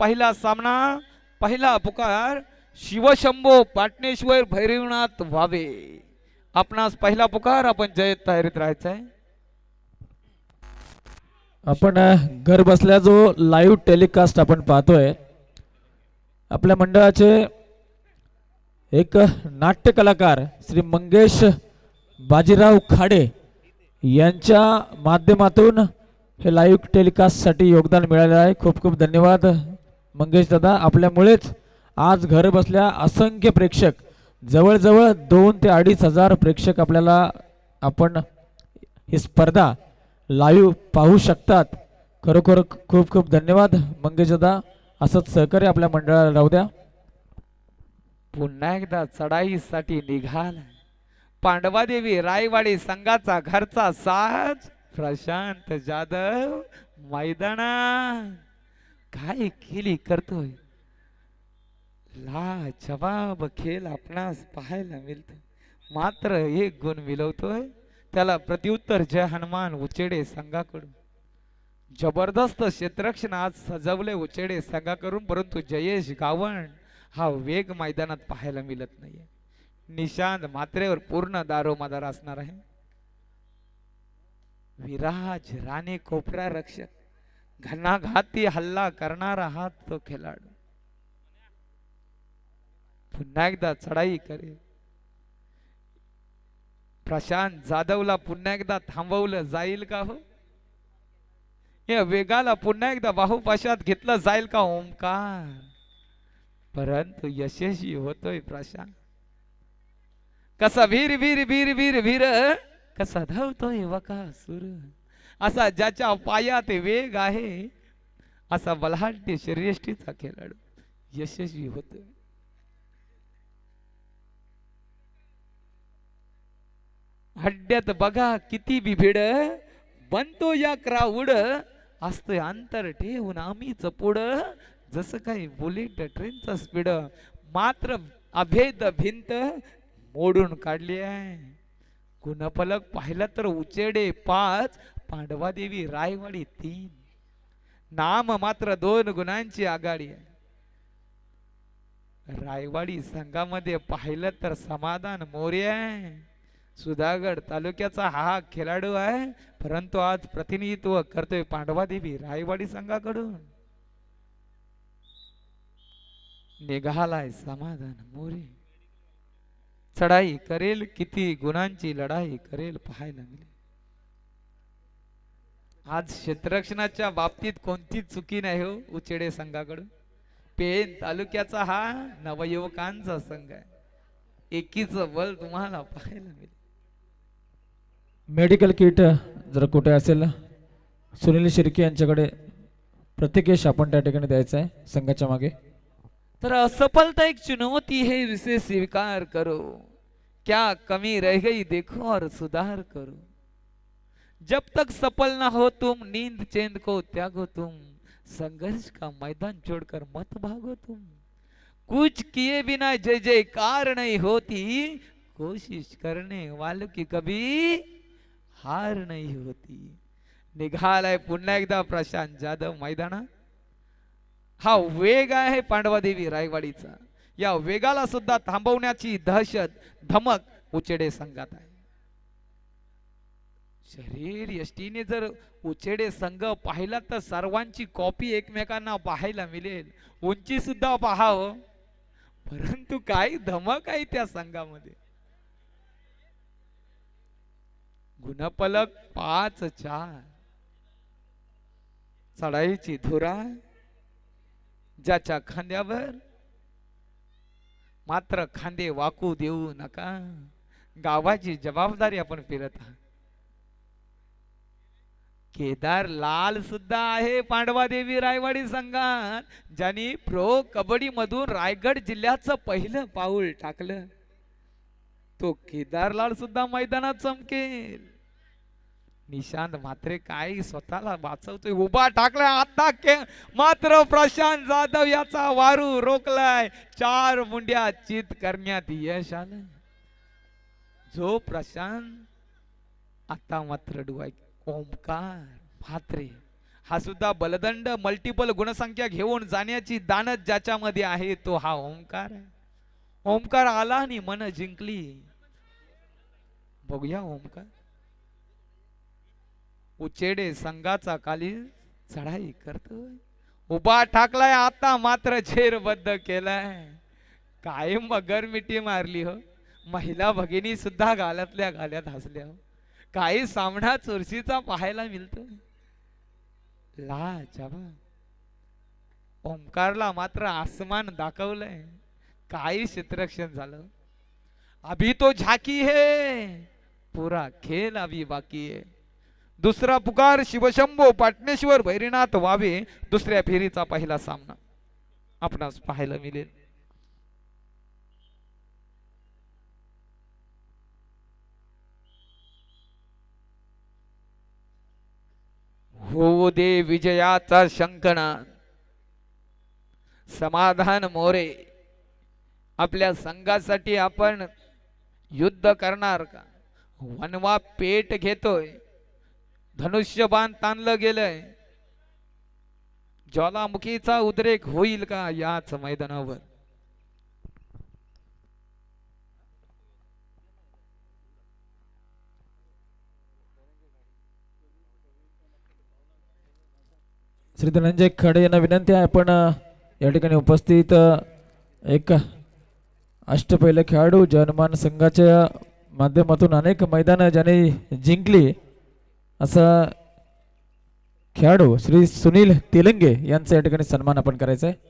पहिला सामना पहिला पुकार शिवशंभो पाटणेश्वर भैरवनाथ व्हावे आपणास पहिला पुकार आपण जय तयारीत राहायचा आहे आपण घर बसल्या जो लाईव्ह टेलिकास्ट आपण पाहतोय आपल्या मंडळाचे एक नाट्य कलाकार श्री मंगेश बाजीराव खाडे यांच्या माध्यमातून हे लाईव्ह टेलिकास्टसाठी योगदान मिळालं आहे. खूप खूप धन्यवाद. मंगेश दादा आपल्यामुळेच आज घर बसल्या असंख्य प्रेक्षक जवळजवळ दोन ते अडीच हजार प्रेक्षक आपल्याला आपण ही स्पर्धा लाईव्ह पाहू शकतात. खरोखर खूप खूप धन्यवाद. मंगेश दादा असंच सहकार्य आपल्या मंडळाला राहू द्या. पुन्हा एकदा चढाईसाठी निघाल. पांडवादेवी रायवाडी संघाचा घरचा साज प्रशांत जाधव मैदाना काय केली करतोय? ला जवाब खेळ आपणास पाहायला मिळत मात्र एक गुण मिळवतोय त्याला प्रत्युत्तर जय हनुमान उचेडे संघाकडून. जबरदस्त क्षेत्रक्षण आज सजवले उचेडे संघाकडून परंतु जयेश गावण हा वेग मैदानात पाहायला मिळत नाहीये. निशांत मात्रेवर पूर्ण दारोमादार असणार आहे. विराज राणे कोपरा रक्षक. घणाघाती हल्ला करणारा हा तो खेळाडू. पुन्हा एकदा चढाई करे प्रशांत जाधवला पुन्हा एकदा थांबवलं जाईल का हो? या वेगाला पुन्हा एकदा बाहुपाशात घेतलं जाईल का ओंकार? परंतु यशस्वी होतोय प्रशांत. कसा भीर भीर वीर भीर भीर कसा धावतोय वकासूर असा ज्याच्या पायात वेग आहे असा बलाढ्य शरीरष्टीचा खेळाडू यशस्वी होतो. हड्ड्यात बघा किती बिभिड बनतो या क्राऊड असतोय अंतर ठेवून आम्ही पुढं. जसं काही बुलेट ट्रेनचा स्पीड मात्र अभेद भिंत मोडून काढली आहे. गुणफलक पाहिलं तर उचेडे पाच पांडवादेवी रायवाडी तीन. नाम मात्र दोन गुणांची आघाडी आहे. रायवाडी संघामध्ये पाहिलं तर समाधान मोरे आहे. सुधागड तालुक्याचा हा खेळाडू आहे परंतु आज प्रतिनिधित्व करतोय पांडवादेवी रायवाडी संघाकडून. निघालाय समाधान मोरे. चढाई करेल किती गुणांची लढाई करेल पाहायला मिळेल. आज क्षेत्ररक्षणाच्या बाबतीत कोणतीच चुकी नाही हो उचेडे संघाकडून. पेन तालुक्याचा हा नवयुवकांचा संघ आहे. एकीच बल तुम्हाला पाहायला मिळेल. मेडिकल किट जर कुठे असेल सुनील शिर्के यांच्याकडे प्रत्येकेश आपण त्या ठिकाणी द्यायचं आहे संघाच्या मागे. तर असफलता एक चुनौती है इसे स्वीकार करो। क्या कमी रह गई देखो और सुधार करो। जब तक सफल ना हो तुम नींद चेंद को त्यागो तुम। संघर्ष का मैदान छोड़कर मत भागो तुम। कुछ किए बिना जय जयकार नहीं होती। कोशिश करने वालों की कभी हार नहीं होती। निघालाय पुन्हा एकदा प्रशांत जाधव मैदानात। हा वेग आहे पांडवादेवी रायवाडीचा. या वेगाला सुद्धा थांबवण्याची दहशत धमक उचेडे संघात आहे. शरीर यष्टीने जर उचेडे संघ पाहिला तर सर्वांची कॉपी एकमेकांना पाहायला मिळेल. उंची सुद्धा पाहावं हो. परंतु काय धमक आहे त्या संघामध्ये. गुणपलक पाच चार. चढाईची धुरा. ज्याच्या खांद्यावर मात्र खांदे वाकू देऊ नका. गावाची जबाबदारी आपण फिरत आहात. केदार लाल सुद्धा आहे पांडवा देवी रायवाडी संघात ज्यांनी प्रो कबड्डी मधून रायगड जिल्ह्याचं पहिलं पाऊल टाकलं. तो केदार लाल सुद्धा मैदानात चमकेल. निशांत मात्रे काय स्वतःला वाचवतोय? उभा टाकलाय आता के मात्र प्रशांत जाधव याचा वारू रोखलाय. चार मुंड्या चित करण्यात यश आलं जो प्रशांत आता मात्र डुवाय ओंकार. म्हात्रे हा सुद्धा बलदंड मल्टिपल गुणसंख्या घेऊन जाण्याची दानत ज्याच्यामध्ये आहे तो हा ओंकार आहे. ओंकार आला आणि मन जिंकली. बघूया ओंकार. उचेडे संघाचा काली चढाई करतोय. उभा ठाकलाय आता मात्र झेरबद्ध केलाय. काय मगर मिठी मारली हो. महिला भगिनी सुद्धा गाल्यातल्या गाल्यात हसल्या हो. काही सामना चुरशीचा पाहायला मिळतो ला जबा ओंकारला मात्र आसमान दाखवलंय. काही क्षेत्रक्षण झालं. अभी तो झाकी है. पुरा खेल अभी बाकी है. दुसरा पुकार शिवशंभो पाटणेश्वर भैरीनाथ वावे दुसऱ्या फेरीचा पहिला सामना. आपणास पाहायला मिळेल. हो दे विजयाचा शंकना समाधान मोरे. आपल्या संघासाठी आपण युद्ध करणार का? वनवा पेट घेतोय. धनुष्यबाण ताणलं गेलंय. ज्वालामुखीचा उद्रेक होईल का याच मैदानावर? श्री धनंजय खडे यांना विनंती आहे आपण या ठिकाणी उपस्थित एक अष्टपैल खेळाडू जनमान संघाच्या माध्यमातून अनेक मैदानं ज्याने जिंकली. असा खेळाडू श्री सुनील तेलंगे यांचा या ठिकाणी सन्मान आपण करायचा आहे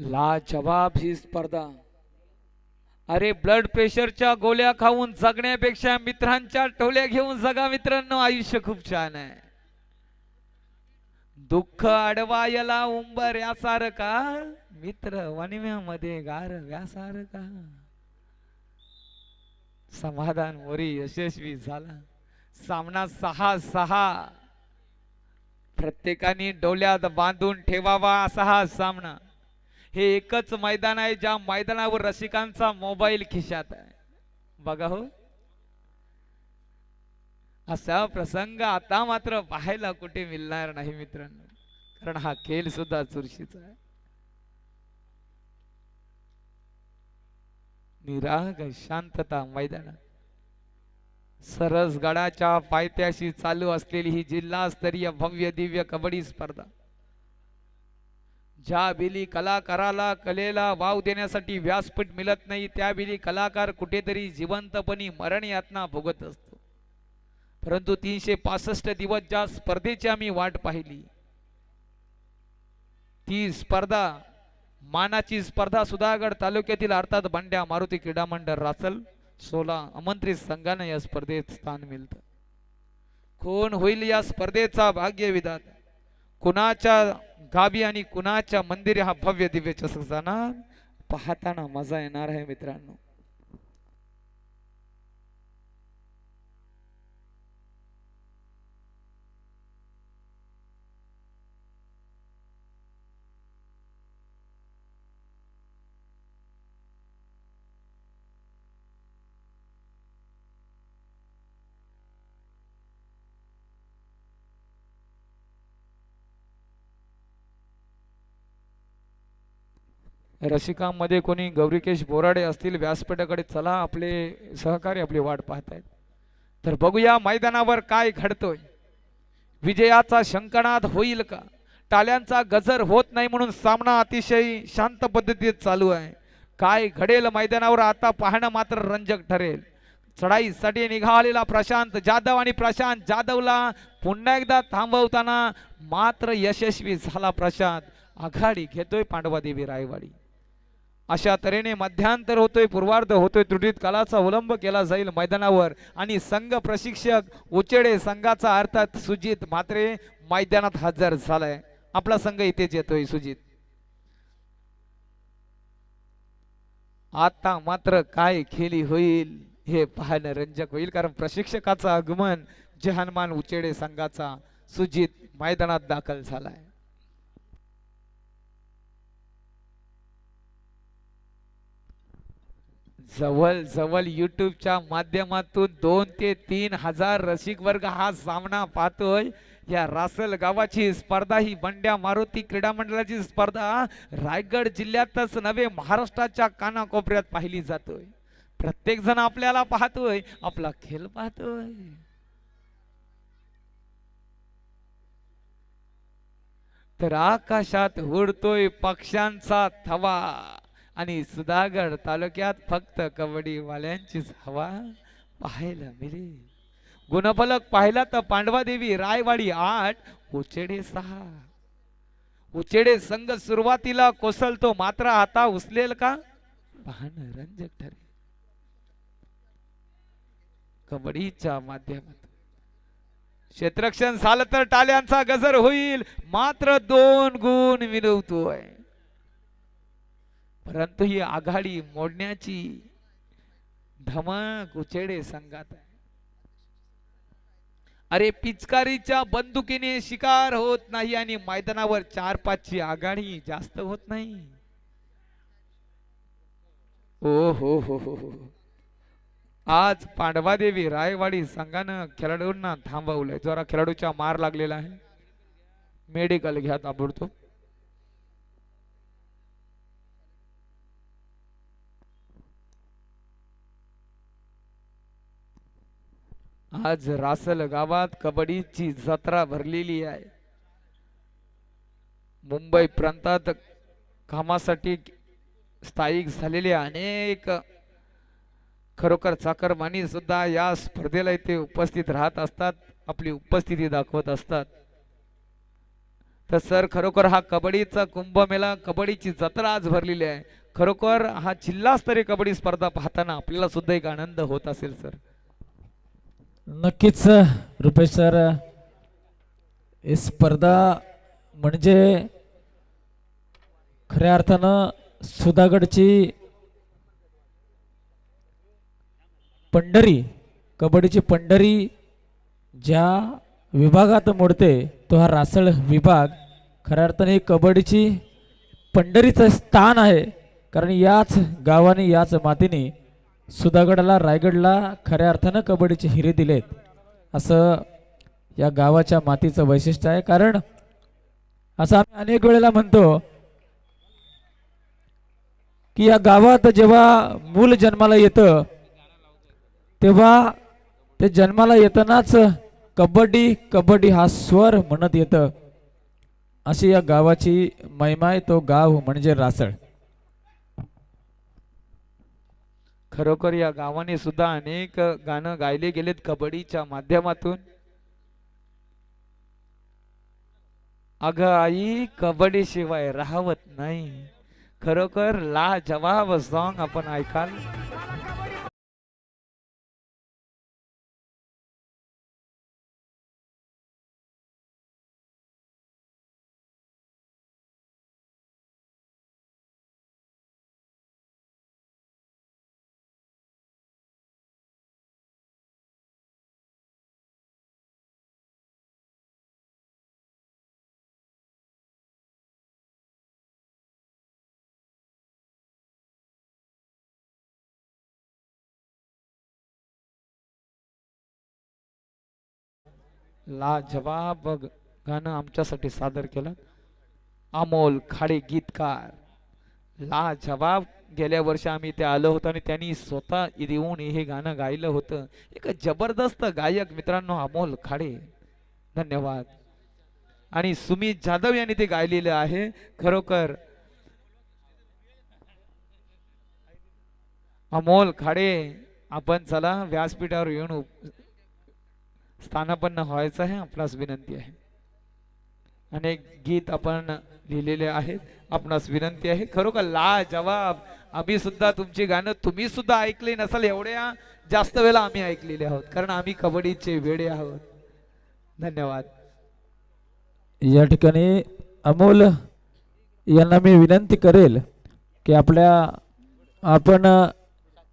लाजवाब ही स्पर्धा. अरे ब्लड प्रेशरच्या गोळ्या खाऊन जगण्यापेक्षा मित्रांच्या टोल्या घेऊन जगा मित्रांनो आयुष्य खूप छान आहे. दुःख अडवा याला उंबर यासारखा मित्र वनिम्यामध्ये गार व्यासारखा समाधान मोरी यशस्वी झाला. सामना सहा सहा प्रत्येकाने डोल्यात बांधून ठेवावा असा हा सामना. हे एकच मैदान आहे ज्या मैदानावर रसिकांचा मोबाईल खिशात आहे. बघा हो. असा प्रसंग आता मात्र पाहायला कुठे मिळणार नाही मित्रांनो. कारण हा खेळ सुद्धा चुरशीचा आहे. निराग शांतता मैदानात. सरसगडाच्या पायथ्याशी चालू असलेली ही जिल्हास्तरीय भव्य दिव्य कबड्डी स्पर्धा. ज्या बेली कलाकाराला कलेला वाव देण्यासाठी व्यासपीठ मिळत नाही त्या बेली कलाकार कुठेतरी जिवंतपणी मरण यातना भोगत असतो. परंतु तीनशे पासष्ट दिवस ज्या स्पर्धेची आम्ही वाट पाहिली ती स्पर्धा मानाची स्पर्धा सुधागड तालुक्यातील अर्थात बंड्या मारुती क्रीडा मंडळ रासल सोला आमंत्रित संघाने या स्पर्धेत स्थान मिळतं. कोण होईल या स्पर्धेचा भाग्य विधाता कुणाच्या गावी आणि कुणाच्या मंदिरी हा भव्य दिव्य चषक जाणार? पाहताना मजा येणार आहे मित्रांनो. रसिकांमध्ये कोणी गौरीकेश बोराडे असतील व्यासपीठाकडे चला आपले सहकारी आपली वाट पाहतायत. तर बघूया मैदानावर काय घडतोय. विजयाचा शंकनाद होईल का? टाल्यांचा गजर होत नाही म्हणून सामना अतिशय शांत पद्धतीत चालू आहे. काय घडेल मैदानावर आता पाहणं मात्र रंजक ठरेल. चढाईसाठी निघालेला प्रशांत जाधव आणि प्रशांत जाधवला पुन्हा एकदा थांबवताना मात्र यशस्वी झाला प्रशांत. आघाडी घेतोय पांडवादेवी रायवाडी. अशा तऱ्हेने मध्यांतर होतोय पूर्वार्ध होतोय त्रुटीत कालाचा अवलंब केला जाईल मैदानावर. आणि संघ प्रशिक्षक उचेडे संघाचा अर्थात सुजित म्हात्रे मैदानात हजर झालाय. आपला संघ इथेच येतोय सुजित. आता मात्र काय खेली होईल हे पाहणं रंजक होईल कारण प्रशिक्षकाचं आगमन जहानमान उचेडे संघाचा सुजित मैदानात दाखल झालाय. जवळ जवळ युट्यूबच्या माध्यमातून दोन ते तीन हजार रसिक वर्ग हा सामना पाहतोय. या रासल गावाची स्पर्धा ही बंड्या मारुती क्रीडा मंडळाची स्पर्धा. रायगड जिल्ह्यातच नव्हे महाराष्ट्राच्या कानाकोपऱ्यात पाहिली जातोय. प्रत्येक जण आपल्याला पाहतोय आपला खेळ पाहतोय. तर आकाशात उडतोय पक्ष्यांचा थवा. आणि सुधागड तालुक्यात फक्त कबड्डीवाल्यांचीच हवा पाहायला मिळेल. गुणफलक पाहिला तर पांडवादेवी रायवाडी आठ उचेडे सहा. उचेडे संघ सुरुवातीला कोसलतो मात्र आता उचलेल का? पाहणं रंजक ठरेल. कबड्डीच्या माध्यमातून. क्षेत्रक्षण झालं तर टाल्यांचा गजर होईल मात्र दोन गुण मिळवतोय. परंतु ही आघाडी मोडण्याची धमक उचेडे संघात आहे. अरे पिचकारीच्या बंदुकीने शिकार होत नाही आणि मैदानावर चार पाचची आघाडी जास्त होत नाही. ओ हो हो हो हो. आज पांडवादेवी रायवाडी संघानं खेळाडूंना थांबवलंय. जरा खेळाडूच्या मार लागलेला आहे. मेडिकल घ्या ताबडतोब. आज रासल गावात कबड्डीची जत्रा भरलेली आहे. मुंबई प्रांतात कामासाठी स्थायिक झालेले अनेक खरोखर चाकरमानी सुद्धा या स्पर्धेला इथे उपस्थित राहत असतात आपली उपस्थिती दाखवत असतात. तर सर खरोखर हा कबड्डीचा कुंभमेळा कबड्डीची जत्रा आज भरलेली आहे. खरोखर हा जिल्हास्तरीय कबड्डी स्पर्धा पाहताना आपल्याला सुद्धा एक आनंद होत असेल सर. नक्कीच रुपेश सर. ही स्पर्धा म्हणजे खऱ्या अर्थानं सुधागडची पंढरी कबड्डीची पंढरी ज्या विभागात मोडते तो हा रासळ विभाग. खऱ्या अर्थाने ही कबड्डीची पंढरीचं स्थान आहे. कारण याच गावाने याच मातीने सुधागडला रायगडला खऱ्या अर्थानं कबड्डीचे हिरे दिलेत. असं या गावाच्या मातीचं वैशिष्ट्य आहे. कारण असं आम्ही अनेक वेळेला म्हणतो की या गावात जेव्हा मूल जन्माला येतं तेव्हा ते जन्माला येतानाच कबड्डी कबड्डी हा स्वर म्हणत येतं. अशी या गावाची महिमा आहे. तो गाव म्हणजे रासळ. खरोखर या गावाने सुद्धा अनेक गाणं गायले गेलेत कबड्डीच्या माध्यमातून. अग आई कबड्डी शिवाय राहवत नाही. खरोखर ला जवाब सॉंग आपण ऐकाल. ला जवाब गाणं आमच्यासाठी सादर केलं. अमोल खाडे गीतकार. ला जवाब गेल्या वर्षी आम्ही ते आलो होतो आणि त्यांनी स्वतः येऊन हे गाणं गायलं होतं. एक जबरदस्त गायक मित्रांनो अमोल खाडे. धन्यवाद. आणि सुमित जाधव यांनी ते गायलेलं आहे. खरोखर अमोल खाडे आपण चला व्यासपीठावर येऊन स्थानापन्न व्हायचं आहे आपणास विनंती आहे. अनेक गीत आपण लिहिलेले आहेत आपणास विनंती आहे. खरोखर ला जवाब आम्ही सुद्धा तुमची गाणं तुम्ही सुद्धा ऐकले नसाल एवढ्या जास्त वेळा आम्ही ऐकलेले आहोत कारण आम्ही कबड्डीचे वेडे आहोत. धन्यवाद. या ठिकाणी अमोल यांना मी विनंती करेल की आपल्या आपण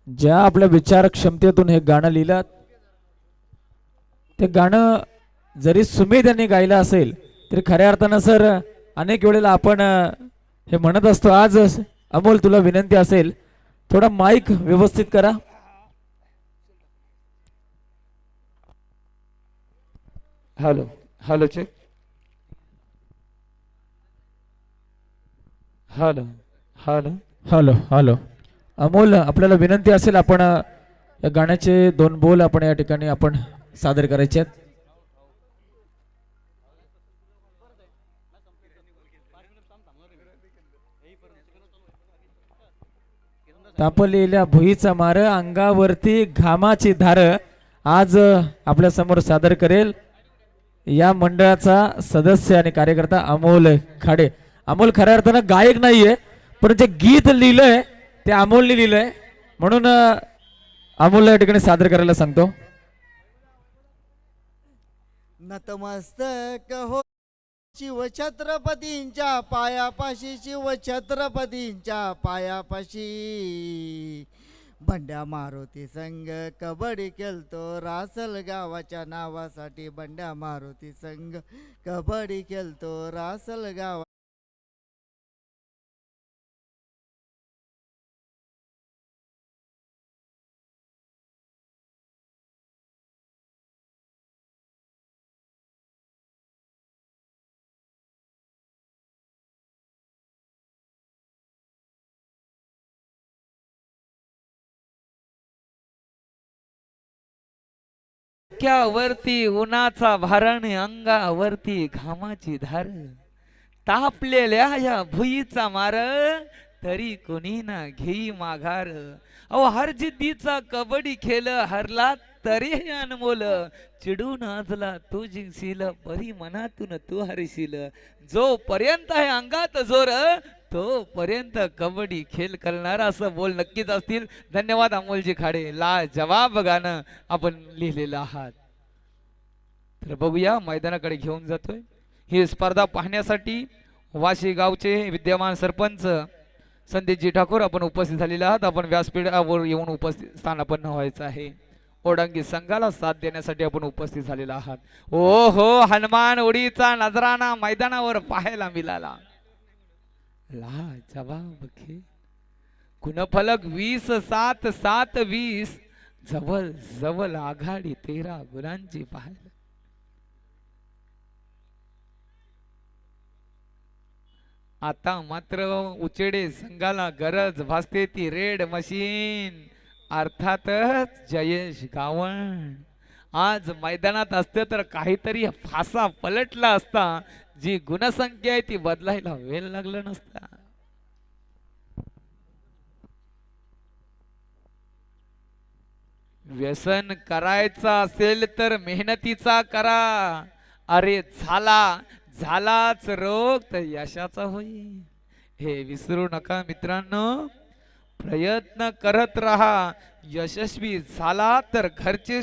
ज्या आपल्या विचार क्षमतेतून हे गाणं लिहिलं ते गाणं जरी सुमेध यांनी गायलं असेल तरी खऱ्या अर्थानं सर अनेक वेळेला आपण हे म्हणत असतो आज अमोल तुला विनंती असेल थोडा माईक व्यवस्थित करा. Hello hello check hello hello. Hello hello. Amol आपल्याला विनंती असेल आपण या गाण्याचे दोन बोल आपण या ठिकाणी आपण सादर करायचे आहेत. तापलेल्या भुईचा मार अंगावरती घामाची धार आज आपल्यासमोर सादर करेल. या मंडळाचा सदस्य आणि कार्यकर्ता अमोल खाडे. अमोल खऱ्या अर्थानं गायक नाहीये पण जे गीत लिहिलंय ते अमोलने लिहिलंय. म्हणून अमोलला या ठिकाणी सादर करायला सांगतो. नतमस्तक हो. शिवछत्रपतींच्या पायापाशी शिवछत्रपतींच्या पायापाशी. बंड्या मारुती संघ कबड्डी खेळतो रासल गावाच्या नावासाठी बंड्या मारुती संघ कबड्डी खेळतो रासल गावा डोक्यावरती उन्हाचा भारण अंगावरती घामाची धार. तापलेल्या या भुईचा मार तरी कोणी ना घेई माघार. अहो हर जिद्दीचा कबड्डी खेळ हरला तरी अनमोल. चिडून आजला तू जिंकशील परी मनातून तू हरशील. जोपर्यंत आहे अंगात जोर तोपर्यंत कबड्डी खेळ करणार असं बोल नक्कीच असतील. धन्यवाद अमोलजी खाडे. ला जवाब गाणं आपण लिहिलेलं आहात. तर बघूया मैदानाकडे घेऊन जातोय. ही स्पर्धा पाहण्यासाठी वाशी गावचे विद्यमान सरपंच संदीपजी ठाकूर आपण उपस्थित झालेले आहात. आपण व्यासपीठावर येऊन उपस्थित स्थानापन्न व्हायचं आहे. ओढंगी संघाला साथ देण्यासाठी आपण उपस्थित झालेला आहात. ओ हो हनुमान उडीचा नजराना मैदानावर पाहायला मिळाला. ला जवाब घे. गुणफलक वीस सात सात वीस. जवळ जवळ आघाडी तेरा गुणांची पाहायला. आता मात्र उचेडे संघाला गरज भासते ती रेड मशीन. अर्थातच जयेश गावण. आज मैदानात असते तर काहीतरी फासा पलटला असता. जी गुणसंख्या आहे ती बदलायला वेळ लागला नसता. व्यसन करायचं असेल तर मेहनतीचा करा. अरे झाला झालाच रोग तर यशाचा होईल. हे विसरू नका मित्रांनो. प्रयत्न करत राहा. यशस्वी झाला तर घरचे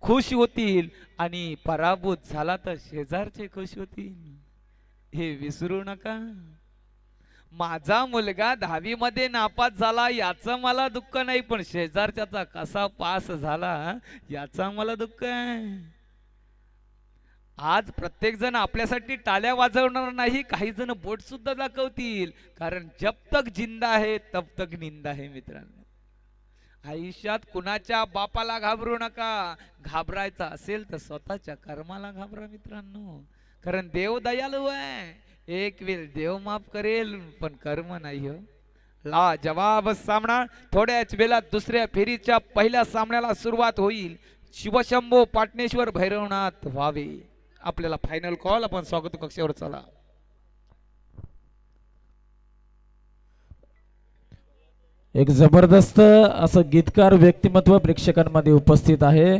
खुश होतील. आणि पराभूत झाला तर शेजारचे खुश होतील. हे विसरू नका. माझा मुलगा दहावी मध्ये नापास झाला याचं मला दुःख नाही पण शेजारच्याचा कसा पास झाला याचा मला दुःख आहे. आज प्रत्येक जण आपल्यासाठी टाळ्या वाजवणार नाही काही जण बोट सुद्धा दाखवतील. कारण जब तक जिंदा आहे तब तक निंदा आहे मित्रांनो. आयुष्यात कुणाच्या बापाला घाबरू नका. घाबरायचा असेल तर स्वतःच्या कर्माला घाबरा मित्रांनो. कारण देव दयालू आहे. एक वेळ देव माफ करेल पण कर्म नाही हो. ला जवाब सामना. थोड्याच वेळात दुसऱ्या फेरीच्या पहिल्या सामन्याला सुरुवात होईल. शिवशंभो पाटणेश्वर भैरवनाथ व्हावे. आपल्याला फायनल कॉल आपण स्वागत कक्षावर चला. एक जबरदस्त असं गीतकार व्यक्तिमत्व प्रेक्षकांमध्ये उपस्थित आहे.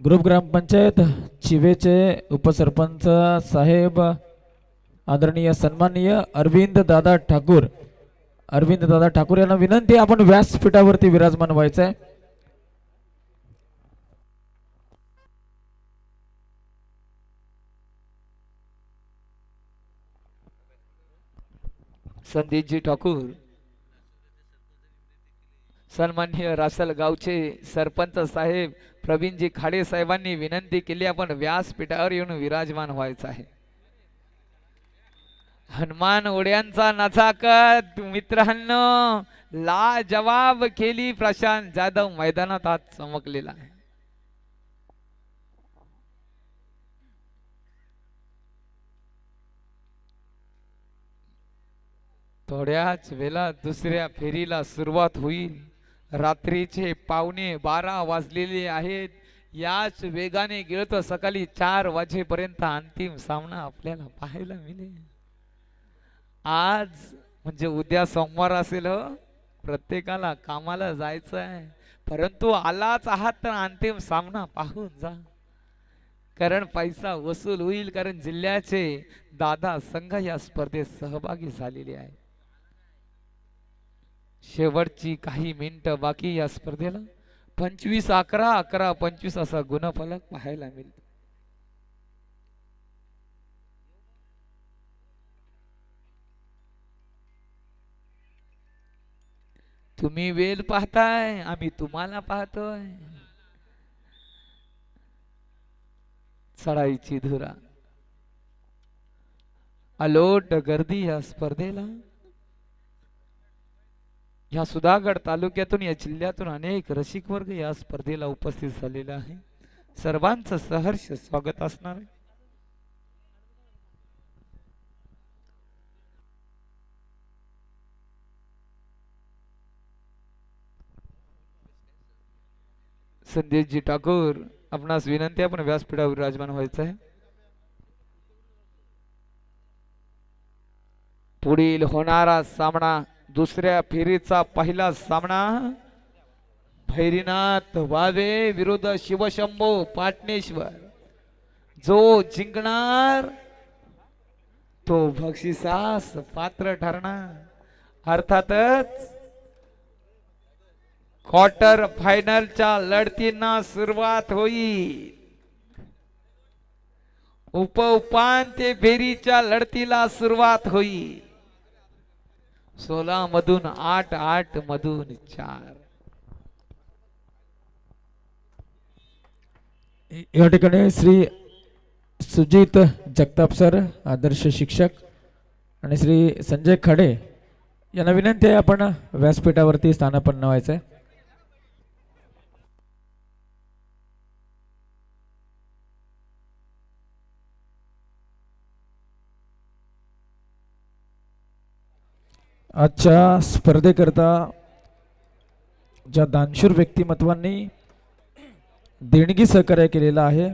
ग्रुप ग्रामपंचायत चिवेचे उपसरपंच साहेब आदरणीय सन्माननीय अरविंद दादा ठाकूर. अरविंद दादा ठाकूर यांना विनंती आपण व्यासपीठावरती विराजमान व्हायचं आहे संदीपजी ठाकूर सन्मान्य रासल गावचे सरपंच साहेब प्रवीणजी खाडे साहेबांनी विनंती केली आपण व्यासपीठावर येऊन विराजमान व्हायचं आहे. हनुमान ओढ्यांचा नचाकत मित्रांनो ला जवाब केली प्रशांत जाधव मैदानात आज चमकलेला आहे. थोड्याच वेळा दुसऱ्या फेरीला सुरुवात होईल. रात्रीचे पावणे बारा वाजलेले आहेत. याच वेगाने गेलो सकाळी चार वाजेपर्यंत अंतिम सामना आपल्याला पाहायला मिळेल. आज म्हणजे उद्या सोमवार असेल हो. प्रत्येकाला कामाला जायचं आहे. परंतु आलाच आहात तर अंतिम सामना पाहून जा. कारण पैसा वसूल होईल. कारण जिल्ह्याचे दादा संघ या स्पर्धेत सहभागी झालेले आहे शेवटची काही मिनिटं बाकी या स्पर्धेला. पंचवीस अकरा अकरा पंचवीस असा गुणफलक पाहायला मिळतो. तुम्ही वेल पाहताय आम्ही तुम्हाला पाहतोय. चढाईची धुरा. अलोट गर्दी या स्पर्धेला. ह्या सुधागड तालुक्यातून या जिल्ह्यातून अनेक रसिक वर्ग या स्पर्धेला उपस्थित झालेला आहे. सर्वांचं सहर्ष स्वागत असणार आहे. संदेशजी ठाकूर आपणास विनंती आपण व्यासपीठावर विराजमान व्हायचं आहे. पुढील होणारा सामना दुसऱ्या फेरीचा पहिला सामना भैरीनाथ वावे विरुद्ध शिवशंभो पाटणेश्वर. जो जिंकणार तो बक्षिसास पात्र ठरणार. अर्थातच क्वार्टर फायनलच्या लढतींना सुरुवात होईल. उप उपांत्य फेरीच्या लढतीला सुरुवात होईल. सोळा मधून आठ आठ मधून चार. या ठिकाणी श्री सुजित जगताप सर आदर्श शिक्षक आणि श्री संजय खडे यांना विनंती आहे आपण व्यासपीठावरती स्थानापन्न व्हायचं आहे आजच्या स्पर्धेकरता ज्या दानशूर व्यक्तिमत्वांनी देणगी सहकार्य केलेलं आहे